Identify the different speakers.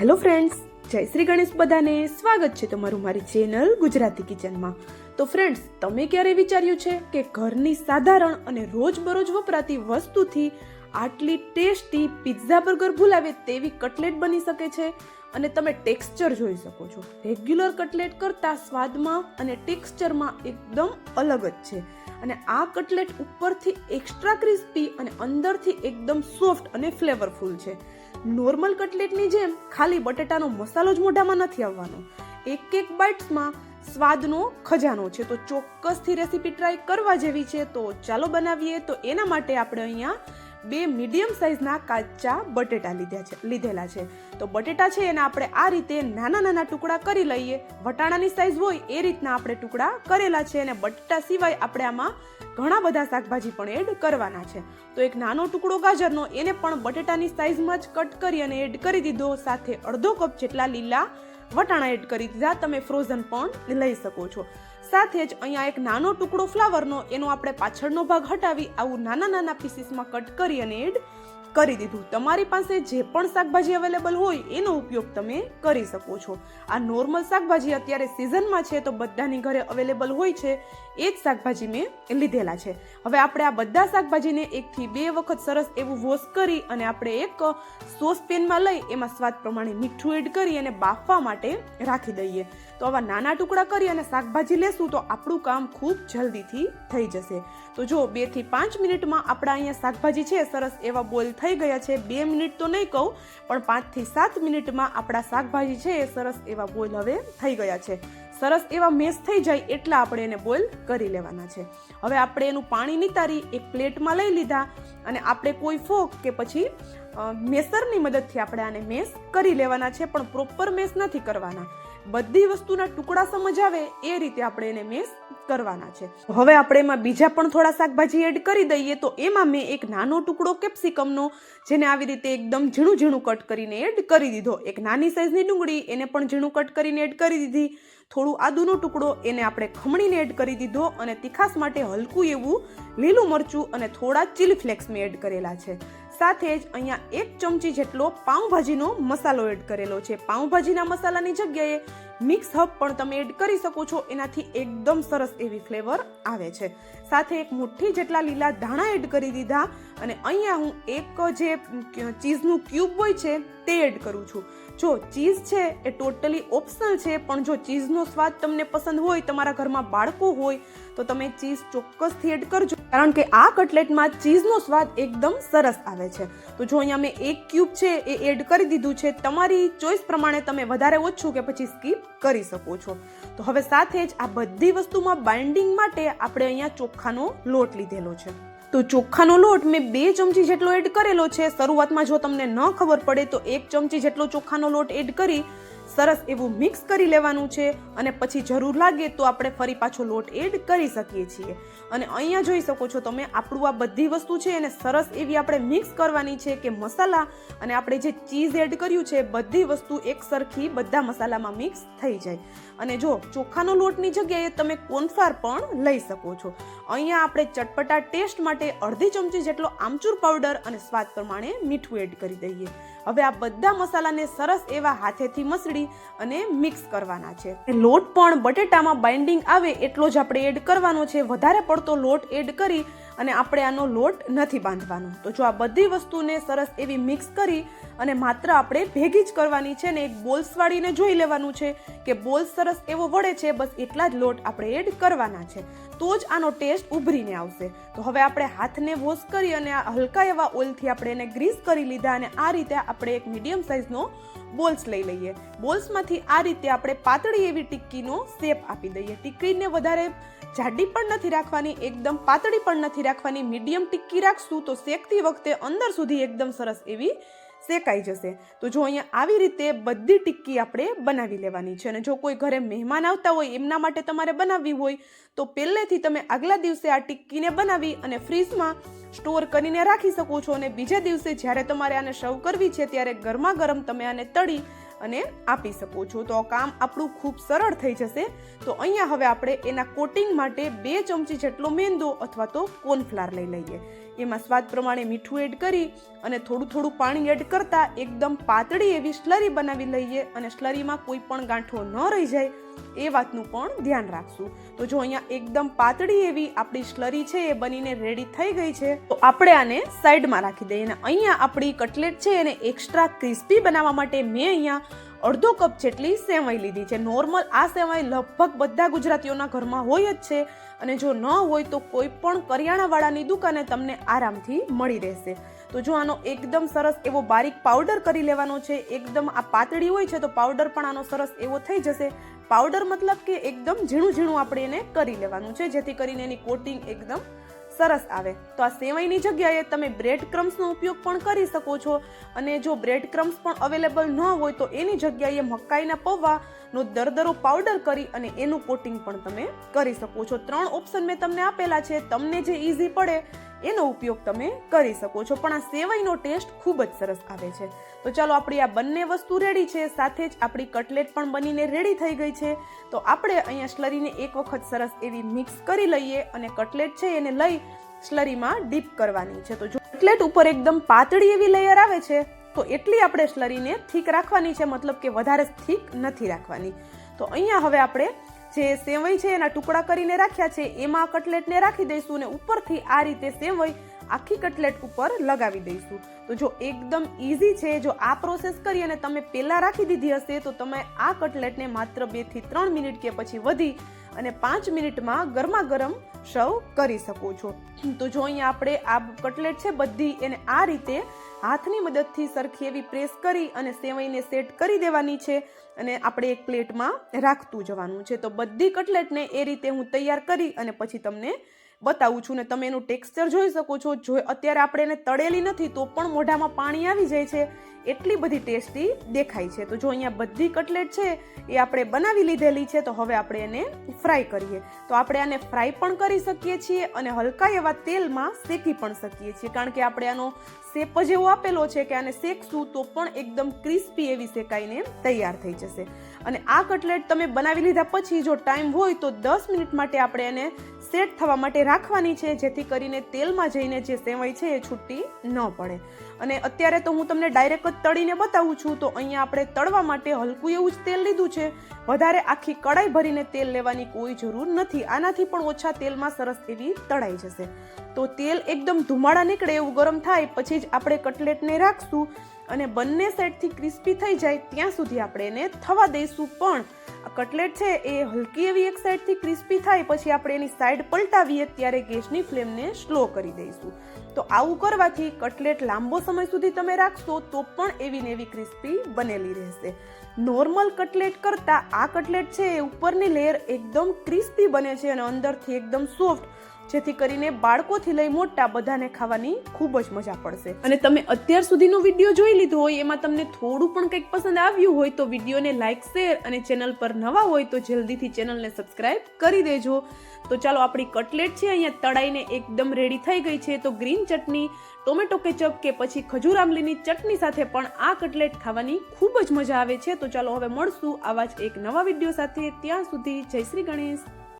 Speaker 1: Hello friends, જય શ્રી ગણેશ બધાને. સ્વાગત છે તમારું મારી ચેનલ ગુજરાતી કિચનમાં. તો ફ્રેન્ડ્સ, તમે ક્યારે વિચાર્યું છે કે ઘરની સાધારણ અને રોજબરોજ વપરાતી વસ્તુથી આટલી ટેસ્ટી પિઝા બર્ગર ભૂલાવે તેવી કટલેટ બની શકે છે? અને તમે ટેક્સચર જોઈ શકો છો. રેગ્યુલર કટલેટ કરતાં સ્વાદમાં અને ટેક્સચરમાં એકદમ અલગ જ છે. અને આ કટલેટ ઉપરથી એક્સ્ટ્રા ક્રિસ્પી અને અંદરથી એકદમ સોફ્ટ અને ફ્લેવરફુલ છે. નોર્મલ કટલેટની જેમ ખાલી બટેટાનો મસાલો જ મોઢામાં નથી આવવાનો. એક એક બાઇટ્સમાં સ્વાદનો ખજાનો છે. તો ચોક્કસથી રેસીપી ટ્રાય કરવા જેવી છે. તો ચાલો બનાવીએ. તો એના માટે આપણે અહીંયા બે મીડિયમ સાઇઝના કાચા બટેટા લીધા છે, લીધેલા છે. તો બટેટા છે એને આપણે આ રીતે નાના નાના ટુકડા કરી લઈએ. વટાણાની સાઇઝ હોય એ રીતના આપણે ટુકડા કરેલા છે અને બટેટા સિવાય આપણે આમાં ઘણા બધા શાકભાજી પણ એડ કરવાના છે. તો એક નાનો ટુકડો ગાજરનો એને પણ બટેટાની સાઇઝમાં જ કટ કરી અને એડ કરી દીધો. સાથે અડધો કપ જેટલા લીલા વટાણા એડ કરી દીધા. તમે ફ્રોઝન પણ લઈ શકો છો. સાથે જ અહીંયા એક નાનો ટુકડો ફ્લાવરનો એનો આપણે પાછળનો ભાગ હટાવી આવું નાના નાના પીસીસમાં કટ કરી અને એડ કરી દીધું. તમારી પાસે જે પણ શાકભાજી અવેલેબલ હોય, એનો ઉપયોગ તમે કરી શકો છો. આ નોર્મલ શાકભાજી અત્યારે સિઝનમાં છે, તો બધાની ઘરે અવેલેબલ હોય છે. એ જ શાકભાજી મેં લીધેલા છે. હવે આપણે આ બધા શાકભાજીને એકથી બે વખત સરસ એવું વોશ કરી અને આપણે એક સોસ પેનમાં લઈ, એમાં સ્વાદ પ્રમાણે મીઠું એડ કરી અને બાફવા માટે રાખી દઈએ. તો આવા નાના ટુકડા કરી અને શાકભાજી લેશું તો આપણું કામ ખૂબ જલ્દીથી થઈ જશે. તો જો બેથી પાંચ મિનિટમાં આપણા અહીંયા શાકભાજી છે, સરસ એવા બોઇલ થઈ ગયા છે. બે મિનિટ તો નહીં કહું, પણ પાંચથી સાત મિનિટમાં આપણા શાકભાજી છે એ સરસ એવા બોઇલ હવે થઈ ગયા છે. સરસ એવા મેશ થઈ જાય એટલા આપણે એને બોઇલ કરી લેવાના છે. હવે આપણે એનું પાણી નિતારી એક પ્લેટમાં લઈ લીધા અને આપણે કોઈ ફોક કે પછી મેસરની મદદથી આપણે આને મેશ કરી લેવાના છે, પણ પ્રોપર મેશ નથી કરવાના. બધી વસ્તુના ટુકડા સમજ આવે એ રીતે આપણે એને મેશ કરવાના છે. હવે આપણે એમાં બીજા પણ થોડા શાકભાજી એડ કરી દઈએ તો એમાં મેં એક નાનો ટુકડો કેપ્સિકમનો, જેને આવી રીતે એકદમ ઝીણું ઝીણું કટ કરીને એડ કરી દીધો. એક નાની સાઈઝની ડુંગળી, એને પણ ઝીણું કટ કરીને એડ કરી દીધી. થોડું આદુનો ટુકડો, એને આપણે ખમણીને એડ કરી દીધો અને તીખાસ માટે હલકું એવું લીલું મરચું અને થોડા ચીલી ફ્લેક્સ મેં એડ કરેલા છે. સાથે જ અહીંયા એક ચમચી જેટલો પાઉંભાજીનો મસાલો એડ કરેલો છે. પાઉંભાજીના મસાલાની જગ્યાએ મિક્સ હબ પણ તમે એડ કરી શકો છો. એનાથી એકદમ સરસ એવી ફ્લેવર આવે છે. સાથે એક મુઠ્ઠી જેટલા લીલા ધાણા એડ કરી દીધા અને અહીંયા હું એક જે ચીઝનું ક્યુબ હોય છે તે એડ કરું છું. જો ચીઝ છે એ ટોટલી ઓપ્શનલ છે, પણ જો ચીઝનો સ્વાદ તમને પસંદ હોય, તમારા ઘરમાં બાળકો હોય, તો તમે ચીઝ ચોક્કસથી એડ કરજો. કારણ કે આ કટલેટમાં ચીઝનો સ્વાદ એકદમ સરસ આવે છે. તો જો અહીંયા મેં એક ક્યુબ છે એ એડ કરી દીધું છે, તમારી ચોઈસ પ્રમાણે તમે વધારે ઓછું કે પછી સ્કીપ કરી શકો છો. તો હવે સાથે જ આ બધી વસ્તુમાં બાઇન્ડિંગ માટે આપણે અહીંયા ચોખાનો લોટ લીધેલો છે. તો ચોખાનો લોટ મેં બે ચમચી જેટલો એડ કરેલો છે. શરૂઆતમાં જો તમને ન ખબર પડે તો એક ચમચી જેટલો ચોખાનો લોટ એડ કરી સરસ એવું મિક્સ કરી લેવાનું છે અને પછી જરૂર લાગે તો આપણે ફરી પાછો લોટ એડ કરી શકીએ છીએ. અને અહીંયા જોઈ શકો છો તમે આપણું આ બધી વસ્તુ છે એને સરસ એવી આપણે મિક્સ કરવાની છે કે મસાલા અને આપણે જે ચીઝ એડ કર્યું છે બધી વસ્તુ એક સરખી બધા મસાલામાં મિક્સ થઈ જાય. અને જો ચોખાનો લોટની જગ્યાએ તમે કોનફાર પણ લઈ શકો છો. અહીંયા આપણે ચટપટા ટેસ્ટ માટે અડધી ચમચી જેટલો આમચૂર પાવડર અને સ્વાદ પ્રમાણે મીઠું એડ કરી દઈએ. હવે આ બધા મસાલાને સરસ એવા હાથેથી મસળી અને મિક્સ કરવાના છે. લોટ પણ બટેટામાં બાઇન્ડિંગ આવે એટલો જ આપણે એડ કરવાનો છે. વધારે પડતો લોટ એડ કરી અને આપણે આનો લોટ નથી બાંધવાનો. તો જો આ બધી વસ્તુને સરસ એવી મિક્સ કરી અને માત્ર આપણે ભેગી જ કરવાની છે ને એક બોલ્સ વાળીને જોઈ લેવાનું છે. કે બોલ્સ સરસ એવો વળે છે, બસ એટલા જ લોટ આપણે એડ કરવાના છે. તો જ આનો ટેસ્ટ ઉભરીને આવશે. તો હવે આપણે હાથને વોશ કરી અને હલકા એવા ઓઇલથી આપણે એને ગ્રીસ કરી લીધા અને આ રીતે આપણે એક મીડિયમ સાઇઝનો બોલ્સ લઈ લઈએ. બોલ્સમાંથી આ રીતે આપણે પાતળી એવી ટિક્કીનો શેપ આપી દઈએ. ટિક્કીને વધારે જાડી પણ નથી રાખવાની, એકદમ પાતળી પણ નથી રાખવાની. મીડિયમ ટિક્કી રાખશું તો શેકતી વખતે અંદર સુધી એકદમ સરસ એવી શેકાઈ જશે. તો જો અહીંયા આવી રીતે બધી ટિક્કી આપણે બનાવી લેવાની છે અને જો કોઈ ઘરે મહેમાન આવતા હોય એમના માટે તમારે બનાવવી હોય, તો પહેલેથી તમે આગલા દિવસે આ ટિક્કીને બનાવી અને ફ્રીજમાં સ્ટોર કરીને રાખી શકો છો અને બીજા દિવસે જ્યારે તમારે આને સર્વ કરવી છે ત્યારે ગરમા ગરમ તમે આને તળી અને આપી શકો છો. તો કામ આપણું ખૂબ સરળ થઈ જશે. તો અહીંયા હવે આપણે એના કોટિંગ માટે બે ચમચી જેટલો મેંદો અથવા તો કોર્નફ્લાર લઈ લઈએ. એમાં સ્વાદ પ્રમાણે મીઠું એડ કરી અને થોડું થોડું પાણી એડ કરતાં એકદમ પાતળી એવી સ્લરી બનાવી લઈએ અને સ્લરીમાં કોઈ પણ ગાંઠો ન રહી જાય એ વાતનું પણ ધ્યાન રાખશું. તો જો અહીંયા એકદમ પાતળી એવી આપણી સ્લરી છે એ બનીને રેડી થઈ ગઈ છે, તો આપણે આને સાઈડમાં રાખી દઈએ. અને અહીંયા આપણી કટલેટ છે એને એક્સ્ટ્રા ક્રિસ્પી બનાવવા માટે મેં અહીંયા અડધો કપ જેટલી સેવાઈ લીધી છે. નોર્મલ આ સેવાઈ લગભગ બધા ગુજરાતીઓના ઘરમાં હોય જ છે. અને જો ન હોય તો કોઈ પણ કરિયાણાવાળાની દુકાને તમને આરામથી મળી રહેશે. તો જો આનો એકદમ સરસ એવો બારીક પાવડર કરી લેવાનો છે, એકદમ આ પાતળી હોય છે તો પાવડર પણ આનો સરસ એવો થઈ જશે. પાવડર મતલબ કે એકદમ ઝીણું ઝીણું આપણે એને કરી લેવાનું છે, જેથી કરીને એની કોટિંગ એકદમ સરસ આવે. તો આ સેવાઈની જગ્યાએ તમે બ્રેડ ક્રમ્સનો ઉપયોગ પણ કરી શકો છો. અને જો બ્રેડ ક્રમ્સ પણ અવેલેબલ ન હોય તો એની જગ્યાએ મકાઈના પૌવાનો દરદરો પાવડર કરી અને એનું કોટિંગ પણ તમે કરી શકો છો. ત્રણ ઓપ્શન મેં તમને આપેલા છે. તમને જે ઇઝી પડે એનો ઉપયોગ તમે કરી શકો છો. પણ આ સેવાઈનો ટેસ્ટ ખૂબ જ સરસ આવે છે. તો ચાલો આપણી આ બંને વસ્તુ રેડી છે. સાથે જ આપણી કટલેટ પણ બનીને રેડી થઈ ગઈ છે. તો આપણે અહીંયા સ્લરીને એક વખત સરસ એવી મિક્સ કરી લઈએ અને કટલેટ છે એને લઈ સ્લરીમાં ડીપ કરવાની છે. તો જો કટલેટ ઉપર એકદમ પાતળી એવી લેયર આવે છે, તો એટલી આપણે સ્લરીને થીક રાખવાની છે. મતલબ કે વધારે થીક નથી રાખવાની. તો અહીંયા હવે આપણે જે સેવઈ છે, એના ટુકડા કરીને રાખ્યા છે, એમાં કટલેટને રાખી દઈશું અને ઉપરથી આ રીતે સેવઈ આખી કટલેટ ઉપર લગાવી દઈશું. તો જો એકદમ ઇઝી છે, જો આ પ્રોસેસ કરી અને તમે પહેલાં રાખી દીધી હશે, તો તમે આ કટલેટને માત્ર બેથી ત્રણ મિનિટ કે પછી વધી અને પાંચ મિનિટમાં ગરમા ગરમ સર્વ કરી શકો છો. તો જો અહીંયા આપણે આ કટલેટ છે, બધી એને આ રીતે હાથની મદદથી સરખી એવી પ્રેસ કરી અને સેવઈને સેટ કરી દેવાની છે અને આપણે એક પ્લેટમાં રાખતું જવાનું છે. તો બધી કટલેટને એ રીતે હું તૈયાર કરી અને પછી તમને બતાવું છું ને તમે એનું ટેક્સચર જોઈ શકો છો. જો અત્યારે આપણે એને તળેલી નથી, તો પણ મોઢામાં પાણી આવી જાય છે. એટલી બધી ટેસ્ટી દેખાય છે. તો જો અહીંયા બધી કટલેટ છે, એ આપણે બનાવી લીધેલી છે, તો હવે આપણે એને ફ્રાય કરીએ. તો આપણે આને ફ્રાય પણ કરી શકીએ છીએ અને હલકા એવા તેલમાં શેકી પણ શકીએ છીએ. કારણ કે આપણે આનો શેપ જ એવો આપેલો છે કે આને શેકશું તો પણ એકદમ ક્રિસ્પી એવી શેકાઈને તૈયાર થઈ જશે. અને આ કટલેટ તમે બનાવી લીધા પછી જો ટાઈમ હોય તો દસ મિનિટ માટે આપણે એને સેટ થવા માટે રાખવાની છે, જેથી કરીને તેલમાં જઈને જે સેવાઈ છે એ છૂટી ન પડે. અને અત્યારે તો હું તમને ડાયરેક્ટ જ તળીને બતાવું છું, તો અહીંયા આપણે તળવા માટે હલકું એવું જ તેલ લીધું છે. વધારે આખી કડાઈ ભરીને તેલ લેવાની કોઈ જરૂર નથી. આનાથી પણ ઓછા તેલમાં સરસ એવી તળાઈ જશે. તો તેલ એકદમ ધુમાડા નીકળે એવું ગરમ થાય, પછી જ આપણે કટલેટને રાખશું અને બંને સાઈડથી ક્રિસ્પી થઈ જાય ત્યાં સુધી આપણે એને થવા દઈશું. પણ આ કટલેટ છે એ હલકી એવી એક સાઈડથી ક્રિસ્પી થાય, પછી આપણે એની સાઈડ પલટાવીએ, ત્યારે ગેસની ફ્લેમને સ્લો કરી દઈશું. તો આવું કરવાથી કટલેટ લાંબો સમય સુધી તમે રાખશો તો પણ એવી ને એવી ક્રિસ્પી બનેલી રહેશે. નોર્મલ કટલેટ કરતાં આ કટલેટ છે એ ઉપરની લેયર એકદમ ક્રિસ્પી બને છે અને અંદરથી એકદમ સોફ્ટ જેથી કરીને બાળકોથી લઈ મોટા બધાને ખાવાની ખૂબ જ મજા પડશે. અને તમે અત્યાર સુધીનો વીડિયો જોઈ લીધો હોય, એમાં તમને થોડું પણ કંઈક પસંદ આવ્યું હોય તો વિડીયોને લાઇક શેર અને ચેનલ પર નવા હોય તો જલ્દીથી ચેનલને સબસ્ક્રાઇબ કરી દેજો. તો ચાલો, આપણી કટલેટ છે, અહીંયા તળાઈને એકદમ રેડી થઈ ગઈ છે. તો ગ્રીન ચટણી, ટોમેટો કેચઅપ કે પછી ખજૂર આમલીની ચટણી સાથે પણ આ કટલેટ ખાવાની ખૂબ જ મજા આવે છે. તો ચાલો, હવે મળશું આવા જ એક નવા વીડિયો સાથે. ત્યાં સુધી જય શ્રી ગણેશ.